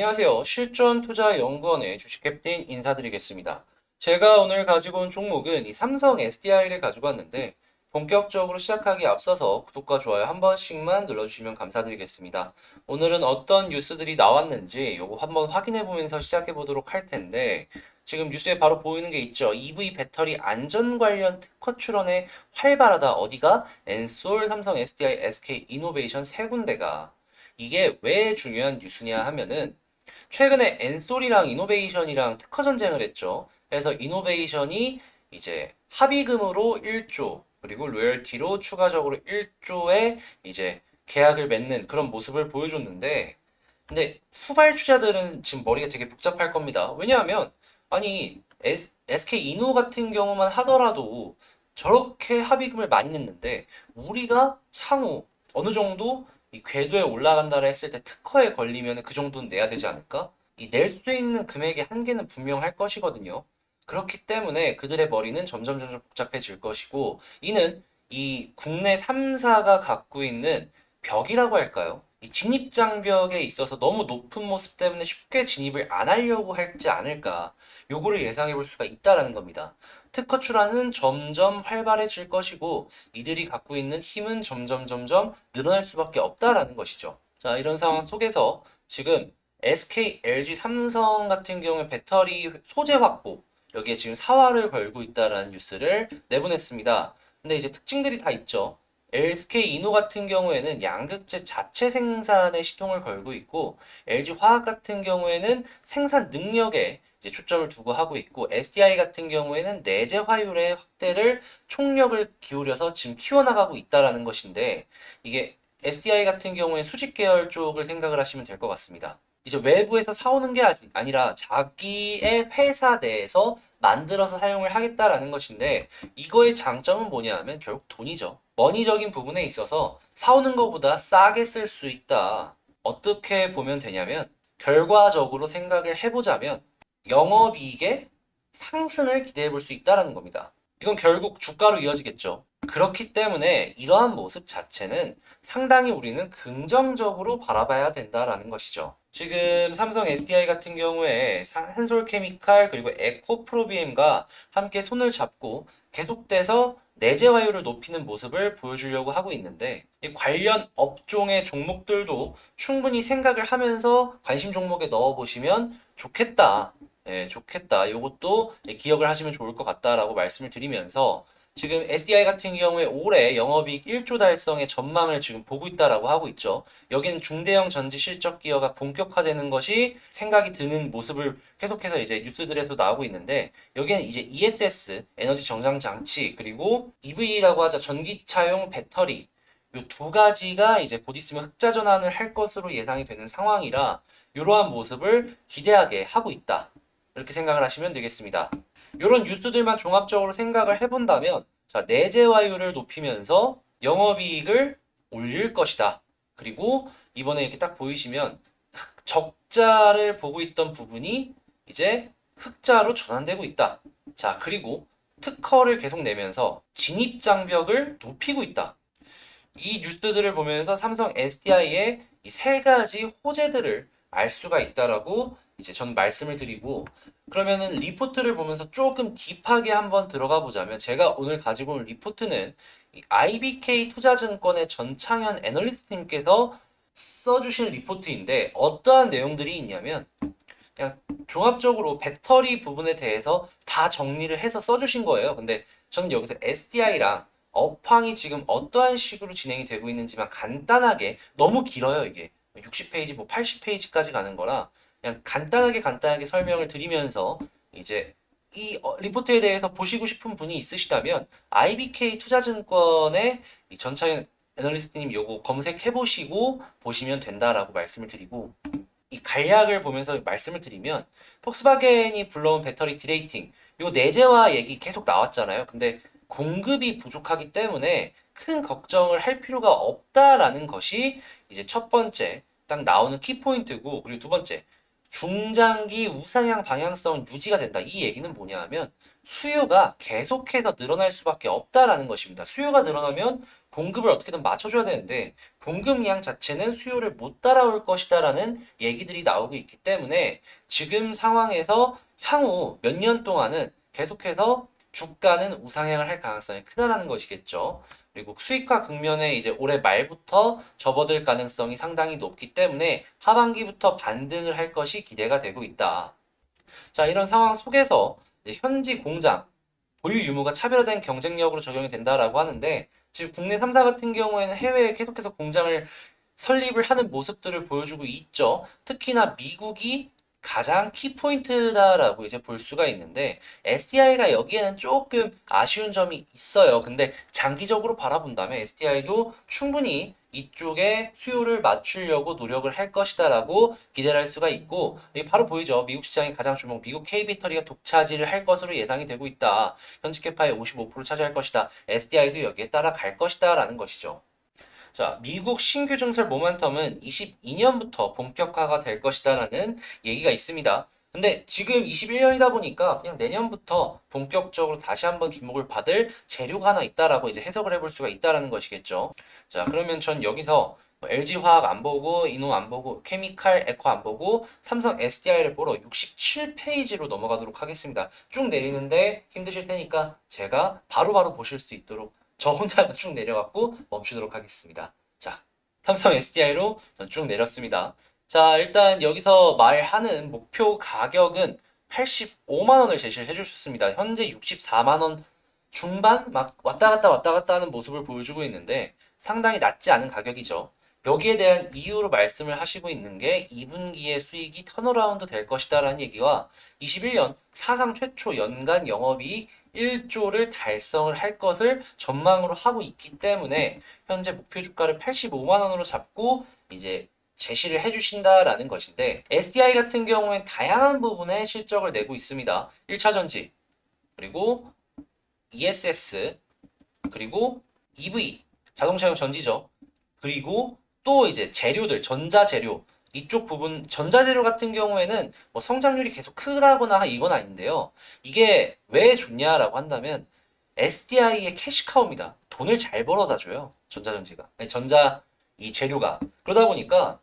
안녕하세요. 실전투자연구원의 주식캡틴 인사드리겠습니다. 제가 오늘 가지고 온 종목은 이 삼성 SDI를 가지고 왔는데 본격적으로 시작하기 앞서서 구독과 좋아요 한 번씩만 눌러주시면 감사드리겠습니다. 오늘은 어떤 뉴스들이 나왔는지 요거 한번 확인해 보면서 시작해 보도록 할 텐데 지금 뉴스에 바로 보이는 게 있죠. EV 배터리 안전 관련 특허 출원에 활발하다. 어디가? 엔솔, 삼성 SDI, SK 이노베이션 세 군데가 이게 왜 중요한 뉴스냐 하면은 최근에 엔솔이랑 이노베이션이랑 특허 전쟁을 했죠. 그래서 이노베이션이 이제 합의금으로 1조 그리고 로열티로 추가적으로 1조의 이제 계약을 맺는 그런 모습을 보여줬는데 근데 후발주자들은 지금 머리가 되게 복잡할 겁니다. 왜냐하면 아니 SK 이노 같은 경우만 하더라도 저렇게 합의금을 많이 냈는데 우리가 향후 어느 정도 이 궤도에 올라간다라 했을 때 특허에 걸리면 그 정도는 내야 되지 않을까? 이 낼 수 있는 금액의 한계는 분명할 것이거든요. 그렇기 때문에 그들의 머리는 점점 점점 복잡해질 것이고 이는 이 국내 3사가 갖고 있는 벽이라고 할까요? 이 진입 장벽에 있어서 너무 높은 모습 때문에 쉽게 진입을 안 하려고 할지 않을까 요거를 예상해 볼 수가 있다라는 겁니다. 특허 출하는 점점 활발해질 것이고 이들이 갖고 있는 힘은 점점 점점 늘어날 수밖에 없다라는 것이죠. 자, 이런 상황 속에서 지금 SK, LG, 삼성 같은 경우에 배터리 소재 확보 여기에 지금 사활을 걸고 있다라는 뉴스를 내보냈습니다. 근데 이제 특징들이 다 있죠. LSK 이노 같은 경우에는 양극재 자체 생산에 시동을 걸고 있고 LG 화학 같은 경우에는 생산 능력에 이제 초점을 두고 하고 있고 SDI 같은 경우에는 내재 화율의 확대를 총력을 기울여서 지금 키워나가고 있다라는 것인데 이게 SDI 같은 경우에 수직 계열 쪽을 생각을 하시면 될 것 같습니다. 이제 외부에서 사오는 게 아니- 아니라 자기의 회사 내에서 만들어서 사용을 하겠다라는 것인데 이거의 장점은 뭐냐 하면 결국 돈이죠. 머니적인 부분에 있어서 사오는 것보다 싸게 쓸 수 있다. 어떻게 보면 되냐면 결과적으로 생각을 해보자면 영업이익의 상승을 기대해 볼 수 있다라는 겁니다. 이건 결국 주가로 이어지겠죠. 그렇기 때문에 이러한 모습 자체는 상당히 우리는 긍정적으로 바라봐야 된다라는 것이죠. 지금 삼성 SDI 같은 경우에 한솔케미칼 그리고 에코프로비엠과 함께 손을 잡고 계속돼서 내재 화율을 높이는 모습을 보여주려고 하고 있는데 이 관련 업종의 종목들도 충분히 생각을 하면서 관심 종목에 넣어 보시면 좋겠다. 예, 좋겠다. 이것도 기억을 하시면 좋을 것 같다라고 말씀을 드리면서 지금 SDI 같은 경우에 올해 영업이익 1조 달성의 전망을 지금 보고 있다라고 하고 있죠. 여기는 중대형 전지 실적 기여가 본격화되는 것이 생각이 드는 모습을 계속해서 이제 뉴스들에서 나오고 있는데 여기는 이제 ESS 에너지 정장 장치 그리고 EV라고 하자 전기차용 배터리 요두 가지가 이제 곧 있으면 흑자 전환을 할 것으로 예상이 되는 상황이라 이러한 모습을 기대하게 하고 있다. 이렇게 생각을 하시면 되겠습니다. 이런 뉴스들만 종합적으로 생각을 해본다면 자, 내재화율을 높이면서 영업이익을 올릴 것이다. 그리고 이번에 이렇게 딱 보이시면 흑- 적자를 보고 있던 부분이 이제 흑자로 전환되고 있다. 자, 그리고 특허를 계속 내면서 진입 장벽을 높이고 있다. 이 뉴스들을 보면서 삼성 SDI의 이 세 가지 호재들을 알 수가 있다라고 이제 전 말씀을 드리고 그러면은 리포트를 보면서 조금 딥하게 한번 들어가 보자면 제가 오늘 가지고 온 리포트는 이 IBK 투자증권의 전창현 애널리스트님께서 써주신 리포트인데 어떠한 내용들이 있냐면 그냥 종합적으로 배터리 부분에 대해서 다 정리를 해서 써주신 거예요. 근데 저는 여기서 SDI랑 업황이 지금 어떠한 식으로 진행이 되고 있는지만 간단하게 너무 길어요 이게 60페이지 뭐 80페이지까지 가는 거라 그냥 간단하게 간단하게 설명을 드리면서 이제 이 어, 리포트에 대해서 보시고 싶은 분이 있으시다면 IBK 투자증권의 이 전창현 애널리스트님 요거 검색해 보시고 보시면 된다라고 말씀을 드리고 이 간략을 보면서 말씀을 드리면 폭스바겐이 불러온 배터리 디레이팅 요 내재화 얘기 계속 나왔잖아요. 근데 공급이 부족하기 때문에 큰 걱정을 할 필요가 없다라는 것이 이제 첫 번째 딱 나오는 키포인트고 그리고 두 번째 중장기 우상향 방향성 유지가 된다. 이 얘기는 뭐냐 하면 수요가 계속해서 늘어날 수밖에 없다라는 것입니다. 수요가 늘어나면 공급을 어떻게든 맞춰줘야 되는데 공급량 자체는 수요를 못 따라올 것이다라는 얘기들이 나오고 있기 때문에 지금 상황에서 향후 몇 년 동안은 계속해서 주가는 우상향을 할 가능성이 크다라는 것이겠죠. 그리고 수익화 국면에 이제 올해 말부터 접어들 가능성이 상당히 높기 때문에 하반기부터 반등을 할 것이 기대가 되고 있다. 자, 이런 상황 속에서 현지 공장 보유 유무가 차별화된 경쟁력으로 적용이 된다라고 하는데 지금 국내 3사 같은 경우에는 해외에 계속해서 공장을 설립을 하는 모습들을 보여주고 있죠. 특히나 미국이 가장 키포인트다라고 이제 볼 수가 있는데 SDI가 여기에는 조금 아쉬운 점이 있어요. 근데 장기적으로 바라본다면 SDI도 충분히 이쪽에 수요를 맞추려고 노력을 할 것이다라고 기대를 할 수가 있고 바로 보이죠. 미국 시장의 가장 주목 미국 K배터리가 독차지를 할 것으로 예상이 되고 있다. 현지 캐파의 55% 차지할 것이다. SDI도 여기에 따라갈 것이다라는 것이죠. 자, 미국 신규 증설 모멘텀은 22년부터 본격화가 될 것이다라는 얘기가 있습니다. 근데 지금 21년이다 보니까 그냥 내년부터 본격적으로 다시 한번 주목을 받을 재료가 하나 있다라고 이제 해석을 해볼 수가 있다라는 것이겠죠. 자, 그러면 전 여기서 LG화학 안 보고, 이노 안 보고, 케미칼, 에코 안 보고, 삼성 SDI를 보러 67페이지로 넘어가도록 하겠습니다. 쭉 내리는데 힘드실 테니까 제가 바로바로 보실 수 있도록 저 혼자 쭉 내려갖고 멈추도록 하겠습니다. 자, 삼성 SDI로 쭉 내렸습니다. 자, 일단 여기서 말하는 목표 가격은 85만 원을 제시를 해주셨습니다. 현재 64만 원 중반 막 왔다 갔다 왔다 갔다 하는 모습을 보여주고 있는데 상당히 낮지 않은 가격이죠. 여기에 대한 이유로 말씀을 하시고 있는 게 2분기의 수익이 턴어라운드 될 것이다라는 얘기와 21년 사상 최초 연간 영업이익 1조를 달성을 할 것을 전망으로 하고 있기 때문에 현재 목표 주가를 85만 원으로 잡고 이제 제시를 해주신다라는 것인데 SDI 같은 경우엔 다양한 부분에 실적을 내고 있습니다. 1차 전지 그리고 ESS 그리고 EV 자동차용 전지죠. 그리고 또 이제 재료들 전자 재료 이쪽 부분 전자재료 같은 경우에는 뭐 성장률이 계속 크다거나 이건 아닌데요. 이게 왜 좋냐라고 한다면 SDI의 캐시카우입니다. 돈을 잘 벌어다 줘요. 전자전지가. 아니, 전자 이 재료가. 그러다 보니까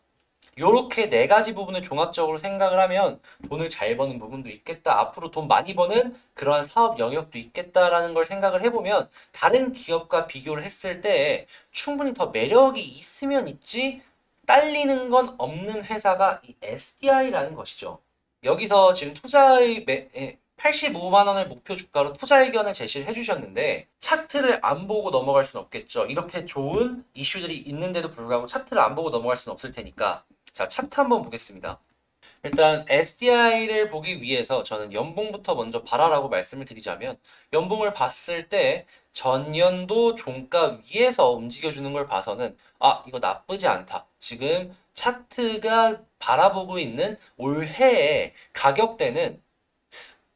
요렇게 네 가지 부분을 종합적으로 생각을 하면 돈을 잘 버는 부분도 있겠다. 앞으로 돈 많이 버는 그러한 사업 영역도 있겠다라는 걸 생각을 해보면 다른 기업과 비교를 했을 때 충분히 더 매력이 있으면 있지 딸리는 건 없는 회사가 이 SDI라는 것이죠. 여기서 지금 투자의 매, 에, 85만 원을 목표 주가로 투자 의견을 제시를 해주셨는데 차트를 안 보고 넘어갈 수는 없겠죠. 이렇게 좋은 이슈들이 있는데도 불구하고 차트를 안 보고 넘어갈 수는 없을 테니까 자 차트 한번 보겠습니다. 일단 SDI를 보기 위해서 저는 연봉부터 먼저 봐라라고 말씀을 드리자면 연봉을 봤을 때 전년도 종가 위에서 움직여주는 걸 봐서는 아 이거 나쁘지 않다. 지금 차트가 바라보고 있는 올해의 가격대는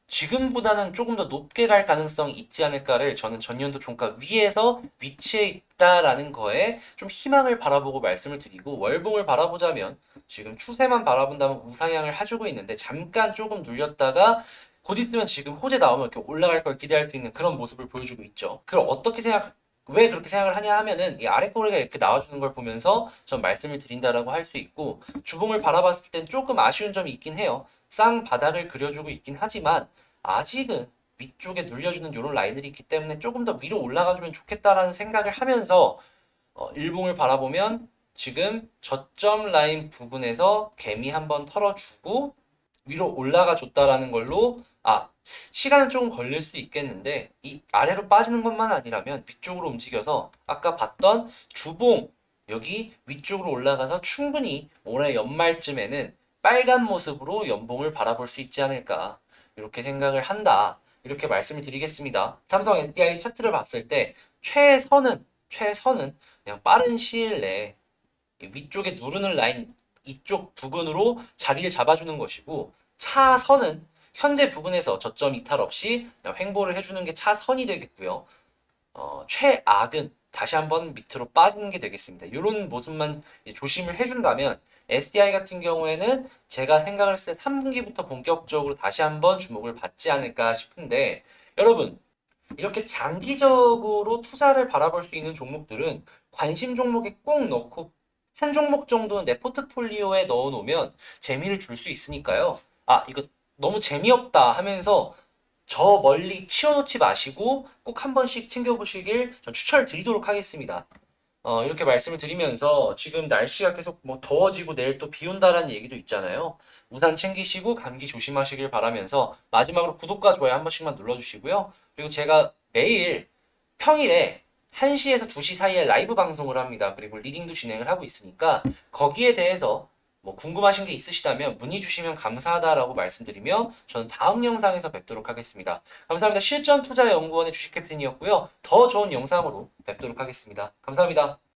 지금보다는 조금 더 높게 갈 가능성이 있지 않을까를 저는 전년도 종가 위에서 위치해 있다라는 거에 좀 희망을 바라보고 말씀을 드리고 월봉을 바라보자면 지금 추세만 바라본다면 우상향을 해주고 있는데 잠깐 조금 눌렸다가 곧 있으면 지금 호재 나오면 이렇게 올라갈 걸 기대할 수 있는 그런 모습을 보여주고 있죠. 그럼 어떻게 생각, 왜 그렇게 생각을 하냐 하면은 이 아래 꼬리가 이렇게 나와주는 걸 보면서 전 말씀을 드린다라고 할 수 있고 주봉을 바라봤을 땐 조금 아쉬운 점이 있긴 해요. 쌍 바닥을 그려주고 있긴 하지만 아직은 위쪽에 눌려주는 이런 라인들이 있기 때문에 조금 더 위로 올라가주면 좋겠다라는 생각을 하면서 어, 일봉을 바라보면 지금 저점 라인 부분에서 개미 한번 털어주고 위로 올라가 줬다라는 걸로 아 시간은 조금 걸릴 수 있겠는데 이 아래로 빠지는 것만 아니라면 위쪽으로 움직여서 아까 봤던 주봉 여기 위쪽으로 올라가서 충분히 올해 연말쯤에는 빨간 모습으로 연봉을 바라볼 수 있지 않을까 이렇게 생각을 한다 이렇게 말씀을 드리겠습니다. 삼성 SDI 차트를 봤을 때 최선은 최선은 그냥 빠른 시일 내에 이 위쪽에 누르는 라인 이쪽 부근으로 자리를 잡아주는 것이고 차선은 현재 부근에서 저점 이탈 없이 횡보를 해주는 게 차선이 되겠고요. 어, 최악은 다시 한번 밑으로 빠지는 게 되겠습니다. 이런 모습만 조심을 해준다면 SDI 같은 경우에는 제가 생각을 했을 때 3분기부터 본격적으로 다시 한번 주목을 받지 않을까 싶은데 여러분 이렇게 장기적으로 투자를 바라볼 수 있는 종목들은 관심 종목에 꼭 넣고 한 종목 정도는 내 포트폴리오에 넣어 놓으면 재미를 줄 수 있으니까요. 아, 이거 너무 재미없다 하면서 저 멀리 치워놓지 마시고 꼭 한 번씩 챙겨보시길 전 추천을 드리도록 하겠습니다. 어, 이렇게 말씀을 드리면서 지금 날씨가 계속 뭐 더워지고 내일 또 비 온다라는 얘기도 있잖아요. 우산 챙기시고 감기 조심하시길 바라면서 마지막으로 구독과 좋아요 한 번씩만 눌러주시고요. 그리고 제가 내일 평일에 1시에서 2시 사이에 라이브 방송을 합니다. 그리고 리딩도 진행을 하고 있으니까 거기에 대해서 뭐 궁금하신 게 있으시다면 문의 주시면 감사하다라고 말씀드리며 저는 다음 영상에서 뵙도록 하겠습니다. 감사합니다. 실전투자연구원의 주식 캡틴이었고요. 더 좋은 영상으로 뵙도록 하겠습니다. 감사합니다.